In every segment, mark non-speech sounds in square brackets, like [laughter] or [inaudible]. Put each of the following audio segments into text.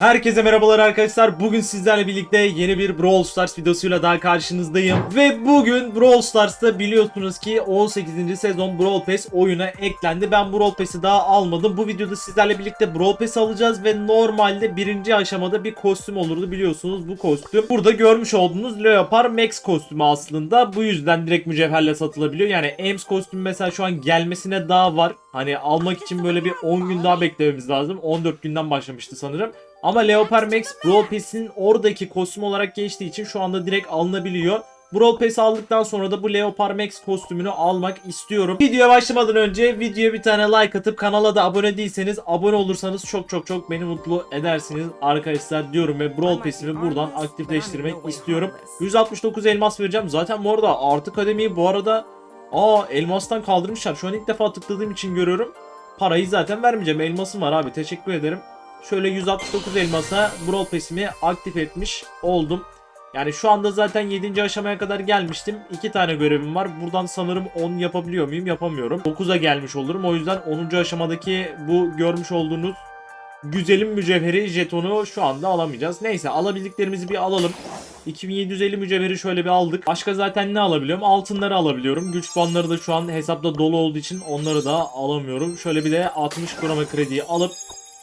Herkese merhabalar arkadaşlar. Bugün sizlerle birlikte yeni bir Brawl Stars videosuyla daha karşınızdayım. Ve bugün Brawl Stars'ta biliyorsunuz ki 18. sezon Brawl Pass oyuna eklendi. Ben Brawl Pass'i daha almadım. Bu videoda sizlerle birlikte Brawl Pass alacağız ve normalde birinci aşamada bir kostüm olurdu biliyorsunuz bu kostüm. Burada görmüş olduğunuz Leopard Max kostümü aslında. Bu yüzden direkt mücevherle satılabiliyor. Yani Ames kostümü mesela şu an gelmesine daha var. Hani almak için böyle bir 10 gün daha beklememiz lazım. 14 günden başlamıştı sanırım. Ama Leopard Max Brawl Pass'in oradaki kostüm olarak geçtiği için şu anda direkt alınabiliyor. Brawl Pass aldıktan sonra da bu Leopard Max kostümünü almak istiyorum. Videoya başlamadan önce videoya bir tane like atıp kanala da abone değilseniz abone olursanız çok çok çok beni mutlu edersiniz arkadaşlar diyorum ve Brawl Pass'imi buradan aktifleştirmek istiyorum. 169 elmas vereceğim. Zaten bu arada artı kademiyi bu arada aa elmastan kaldırmışlar. Şu an ilk defa tıkladığım için görüyorum. Parayı zaten vermeyeceğim. Elmasım var abi. Teşekkür ederim. Şöyle 169 elmasa Brawl Pass'imi aktif etmiş oldum. Yani şu anda zaten 7. aşamaya kadar gelmiştim. 2 tane görevim var. Buradan sanırım 10 yapabiliyor muyum? Yapamıyorum. 9'a gelmiş olurum. O yüzden 10. aşamadaki bu görmüş olduğunuz güzelim mücevheri jetonu şu anda alamayacağız. Neyse alabildiklerimizi bir alalım. 2750 mücevheri şöyle bir aldık. Başka zaten ne alabiliyorum? Altınları alabiliyorum. Güç puanları da şu an hesapta dolu olduğu için onları da alamıyorum. Şöyle bir de 60 kroma krediyi alıp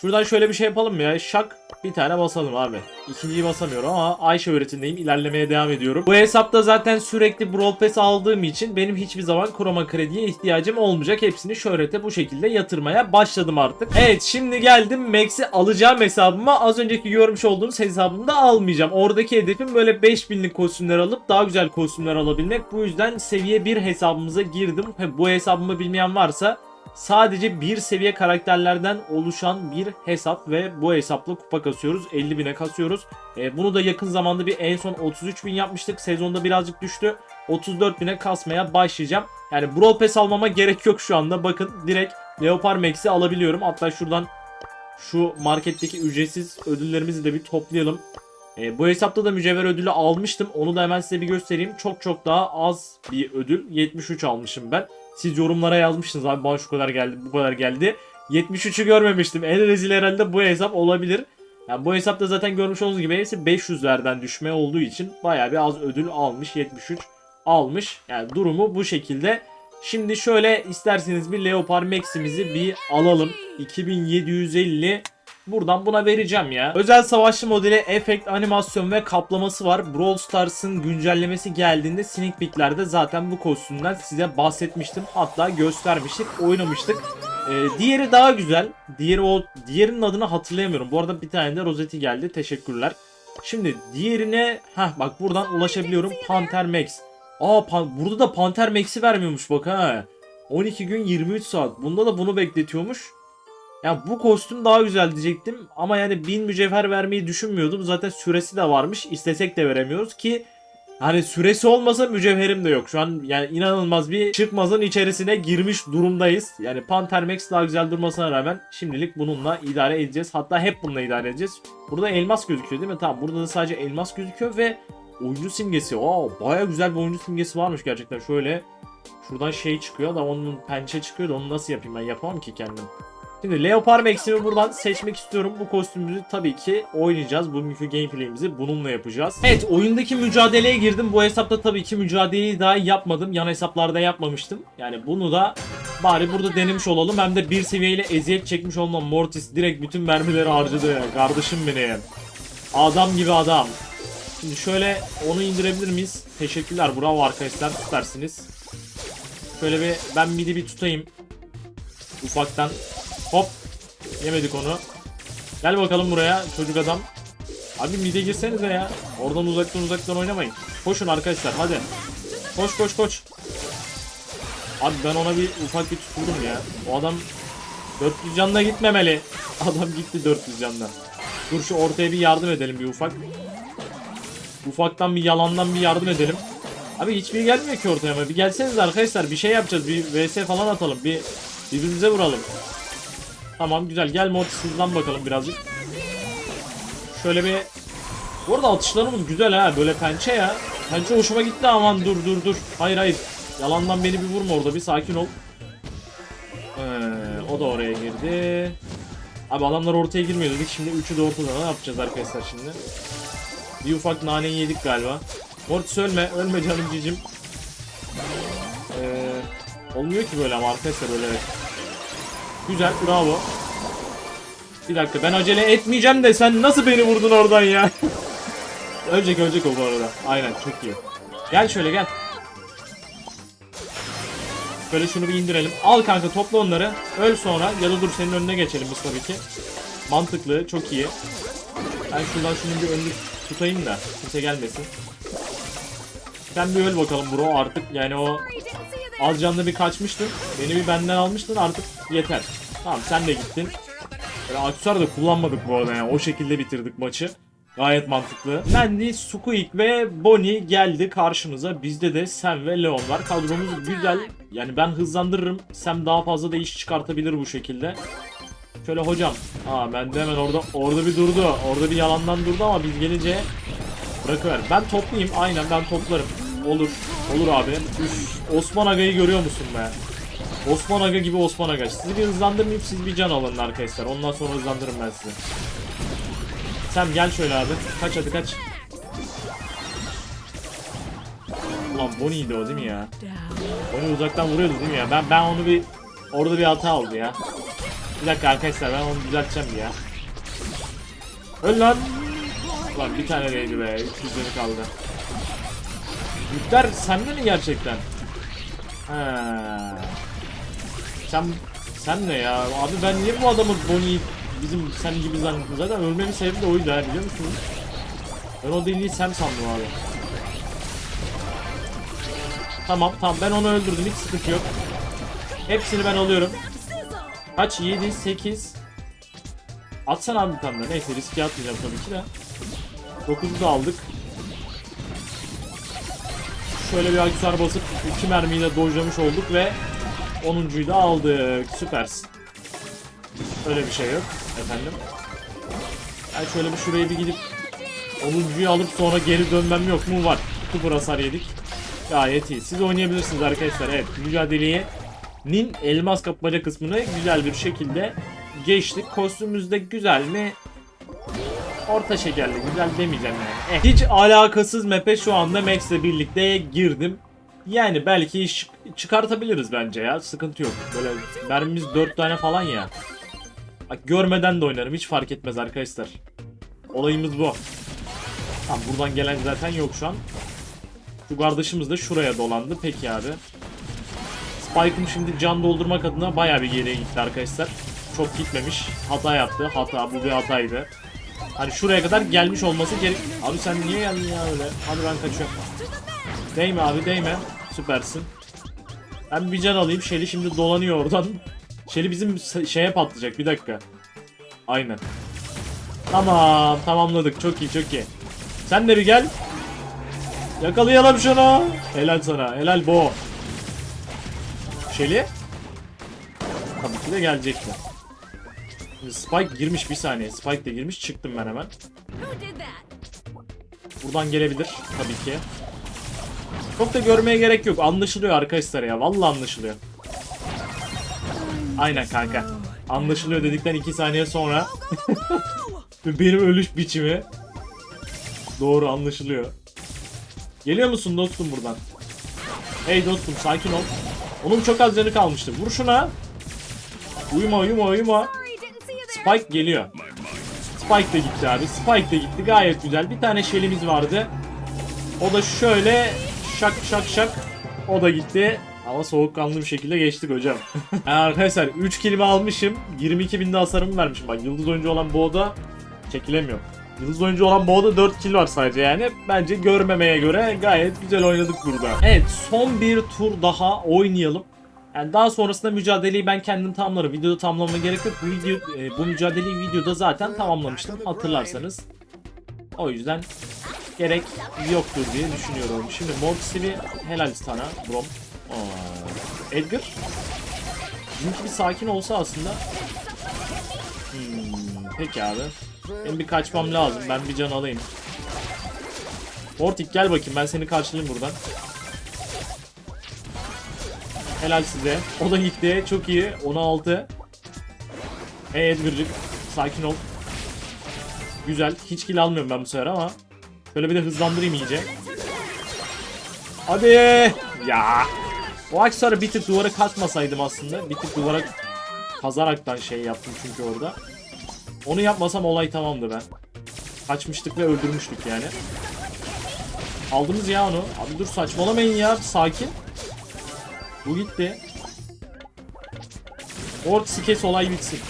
Şuradan şöyle bir şey yapalım mı ya? Şak bir tane basalım abi. İkinciyi basamıyorum ama Ayşe öğretindeyim. İlerlemeye devam ediyorum. Bu hesapta zaten sürekli Brawl Pass aldığım için benim hiçbir zaman kroma krediye ihtiyacım olmayacak. Hepsini şöhrete bu şekilde yatırmaya başladım artık. Evet şimdi geldim Max'i alacağım hesabıma. Az önceki görmüş olduğunuz hesabımda almayacağım. Oradaki hedefim böyle 5000'lik kostümler alıp daha güzel kostümler alabilmek. Bu yüzden seviye 1 hesabımıza girdim. Bu hesabımı bilmeyen varsa sadece bir seviye karakterlerden oluşan bir hesap ve bu hesapla kupa kasıyoruz. 50 bine kasıyoruz. E, bunu da yakın zamanda bir en son 33 bin yapmıştık. Sezonda birazcık düştü. 34 bine kasmaya başlayacağım. Yani Brawl Pass almama gerek yok şu anda. Bakın direkt Leopard Max'i alabiliyorum. Hatta şuradan şu marketteki ücretsiz ödüllerimizi de bir toplayalım. E, bu hesapta da mücevher ödülü almıştım. Onu da hemen size bir göstereyim. Çok çok daha az bir ödül. 73 almışım ben. Siz yorumlara yazmıştınız abi bana şu kadar geldi bu kadar geldi. 73'ü görmemiştim. En rezil herhalde bu hesap olabilir. Yani bu hesapta zaten görmüş olduğunuz gibi hepsi 500'lerden düşme olduğu için bayağı bir az ödül almış. 73 almış. Yani durumu bu şekilde. Şimdi şöyle isterseniz bir Leopard Max'imizi bir alalım. 2750 Buradan buna vereceğim ya. Özel savaşçı modeli, efekt, animasyon ve kaplaması var. Brawl Stars'ın güncellemesi geldiğinde sneak peeklerde zaten bu kostümden size bahsetmiştim. Hatta göstermiştik, oynamıştık. Ee, diğeri daha güzel. Diğeri o diğerinin adını hatırlayamıyorum. Bu arada bir tane de rozeti geldi. Teşekkürler. Şimdi diğerine heh bak buradan ulaşabiliyorum. Panther Max. Aa pan- burada da Panther Max'i vermiyormuş bak ha. 12 gün 23 saat. Bunda da bunu bekletiyormuş. Ya bu kostüm daha güzel diyecektim ama yani 1000 mücevher vermeyi düşünmüyordum. Zaten süresi de varmış. İstesek de veremiyoruz ki hani süresi olmasa mücevherim de yok. Şu an yani inanılmaz bir çıkmazın içerisine girmiş durumdayız. Yani Panther Max daha güzel durmasına rağmen şimdilik bununla idare edeceğiz. Hatta hep bununla idare edeceğiz. Burada elmas gözüküyor değil mi? Tamam burada da sadece elmas gözüküyor ve oyuncu simgesi. Aa baya güzel bir oyuncu simgesi varmış gerçekten. Şöyle şuradan şey çıkıyor da onun pençe çıkıyor da onu nasıl yapayım ben yapamam ki kendim. Şimdi Leopard Max'imi buradan seçmek istiyorum. Bu kostümümüzü tabii ki oynayacağız. Bugünkü gameplay'imizi bununla yapacağız. Evet oyundaki mücadeleye girdim. Bu hesapta tabii ki mücadeleyi daha yapmadım. Yan hesaplarda yapmamıştım. Yani bunu da bari burada denemiş olalım. Hem de bir seviyeyle eziyet çekmiş olmam. Mortis direkt bütün mermileri harcadı ya. Kardeşim benim. Adam gibi adam. Şimdi şöyle onu indirebilir miyiz? Teşekkürler. Bravo arkadaşlar. Süpersiniz. Şöyle bir ben midi bir tutayım. Ufaktan Hop. Yemedik onu. Gel bakalım buraya çocuk adam. Abi mide girsenize ya. Oradan uzaktan uzaktan oynamayın. Koşun arkadaşlar hadi. Koş koş koş. Abi ben ona bir ufak bir tuturdum ya. O adam 400 canla gitmemeli. [laughs] Adam gitti 400 canla. Dur şu ortaya bir yardım edelim bir ufak. Ufaktan bir yalandan bir yardım edelim. Abi hiçbir gelmiyor ki ortaya ama bir gelseniz arkadaşlar bir şey yapacağız. Bir vs falan atalım. Bir birbirimize vuralım. Tamam güzel gel Mortis bakalım birazcık. Şöyle bir... Bu arada atışlarımız güzel ha böyle pençe ya. Pençe hoşuma gitti aman dur dur dur. Hayır hayır. Yalandan beni bir vurma orada bir sakin ol. Ee, o da oraya girdi. Abi adamlar ortaya girmiyor dedik. Şimdi üçü de ortada. Ne yapacağız arkadaşlar şimdi? Bir ufak naneyi yedik galiba. Mortis ölme. Ölme canım cicim. Ee, olmuyor ki böyle ama arkadaşlar böyle. Güzel. Bravo. Bir dakika ben acele etmeyeceğim de sen nasıl beni vurdun oradan ya? [laughs] ölecek ölecek o bu arada. Aynen çok iyi. Gel şöyle gel. Böyle şunu bir indirelim. Al kanka topla onları. Öl sonra ya da dur senin önüne geçelim biz tabii ki. Mantıklı çok iyi. Ben şuradan şunun bir önünü tutayım da kimse gelmesin. Sen bir öl bakalım bro artık yani o az canlı bir kaçmıştın. Beni bir benden almıştın artık yeter. Tamam sen de gittin. Böyle aksesuar da kullanmadık bu arada yani o şekilde bitirdik maçı. Gayet mantıklı. Mandy, Squeak ve Bonnie geldi karşımıza. Bizde de Sam ve Leon var. Kadromuz güzel. Yani ben hızlandırırım. Sam daha fazla da iş çıkartabilir bu şekilde. Şöyle hocam. Aa ben de hemen orada orada bir durdu. Orada bir yalandan durdu ama biz gelince bırakıver. Ben toplayayım. Aynen ben toplarım. Olur. Olur abi. Üf, Osman Aga'yı görüyor musun be? Osman Aga gibi Osman Aga. Sizi bir hızlandırmayıp siz bir can alın arkadaşlar. Ondan sonra hızlandırırım ben sizi. Sen gel şöyle abi. Kaç hadi kaç. Ulan Bonnie'ydi o değil mi ya? Bonnie uzaktan vuruyordu değil mi ya? Ben ben onu bir orada bir hata oldu ya. Bir dakika arkadaşlar ben onu düzelteceğim ya. Öl lan. Ulan bir tane değdi be. 300 canı kaldı. Yükler sende mi gerçekten? Ha. Sen sen ne ya? Abi ben niye bu adamı Bonnie'yi bizim sen gibi zannettim. Zaten ölmemin sebebi de oydu ha biliyor musunuz? Ben o deliği sen sandım abi. Tamam tamam ben onu öldürdüm hiç sıkıntı yok. Hepsini ben alıyorum. Kaç? 7, 8. Atsana abi bir tane. Neyse riske atmayacağım tabii ki de. 9'u da aldık. Şöyle bir aksesuar basıp 2 mermiyle dojlamış olduk ve 10'uncuyu da aldık. Süpersin. Öyle bir şey yok efendim. Ben şöyle bir şuraya bir gidip 10'uncuyu alıp sonra geri dönmem yok mu? Var. 0 hasar yedik. Gayet iyi. Siz oynayabilirsiniz arkadaşlar. Evet mücadeleye Nin elmas kapmaca kısmını güzel bir şekilde geçtik. Kostümümüz de güzel mi? Orta şekerli güzel demeyeceğim yani. Eh. Hiç alakasız map'e şu anda Max'le birlikte girdim. Yani belki çıkartabiliriz bence ya. Sıkıntı yok. Böyle mermimiz 4 tane falan ya. Bak görmeden de oynarım. Hiç fark etmez arkadaşlar. Olayımız bu. Tamam buradan gelen zaten yok şu an. Şu kardeşimiz de şuraya dolandı. Peki abi. Spike'ım şimdi can doldurmak adına bayağı bir geriye gitti arkadaşlar. Çok gitmemiş. Hata yaptı. Hata. Bu bir hataydı. Hani şuraya kadar gelmiş olması gerek... Abi sen niye geldin ya öyle? Hadi ben kaçıyorum. Değme abi değme. Süpersin. Ben bir can alayım. Shelly şimdi dolanıyor oradan. [laughs] Shelly bizim şeye patlayacak. Bir dakika. Aynen. Tamam. Tamamladık. Çok iyi çok iyi. Sen de bir gel. Yakalayalım şunu. Helal sana. Helal bo. Shelly. Tabii ki de gelecekti. Spike girmiş bir saniye. Spike de girmiş. Çıktım ben hemen. Buradan gelebilir tabii ki. Çok da görmeye gerek yok. Anlaşılıyor arkadaşlar ya. Vallahi anlaşılıyor. Aynen kanka. Anlaşılıyor dedikten 2 saniye sonra [laughs] benim ölüş biçimi doğru anlaşılıyor. Geliyor musun dostum buradan? Hey dostum sakin ol. Onun çok az canı kalmıştı. Vur şuna. Uyuma uyuma uyuma. Spike geliyor. Spike de gitti abi. Spike de gitti. Gayet güzel. Bir tane şelimiz vardı. O da şöyle şak şak şak. O da gitti. Ama soğukkanlı bir şekilde geçtik hocam. [laughs] Arkadaşlar 3 kilimi almışım. 22 binde hasarımı vermişim. Bak yıldız oyuncu olan Boğda çekilemiyor. Yıldız oyuncu olan Boğda 4 kill var sadece yani. Bence görmemeye göre gayet güzel oynadık burada. Evet son bir tur daha oynayalım. Yani daha sonrasında mücadeleyi ben kendim tamamlarım. Videoda tamamlamama gerek yok. Bu, video, e, bu mücadeleyi videoda zaten tamamlamıştım hatırlarsanız. O yüzden gerek yoktur diye düşünüyorum. Şimdi Mortis'i helal sana Brom. Edgar. Bizimki bir sakin olsa aslında. Hmm, peki abi. Benim bir kaçmam lazım. Ben bir can alayım. Mortik gel bakayım ben seni karşılayayım buradan. Helal size. O da gitti. Çok iyi. 16. Hey Edgar'cık. sakin ol. Güzel. Hiç kill almıyorum ben bu sefer ama. Şöyle bir de hızlandırayım iyice. Hadi. Ya. O aksarı bir tık duvara katmasaydım aslında. Bir tık duvara kazaraktan şey yaptım çünkü orada. Onu yapmasam olay tamamdı ben. Kaçmıştık ve öldürmüştük yani. Aldınız ya onu. Abi dur saçmalamayın ya. Sakin. Bu gitti. Ortası kes olay bitsin.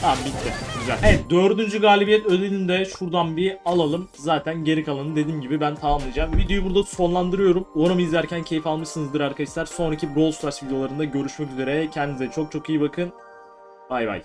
Tamam bitti. Güzel. Evet dördüncü galibiyet ödülünü de şuradan bir alalım. Zaten geri kalanı dediğim gibi ben tamamlayacağım. Videoyu burada sonlandırıyorum. Umarım izlerken keyif almışsınızdır arkadaşlar. Sonraki Brawl Stars videolarında görüşmek üzere. Kendinize çok çok iyi bakın. Bay bay.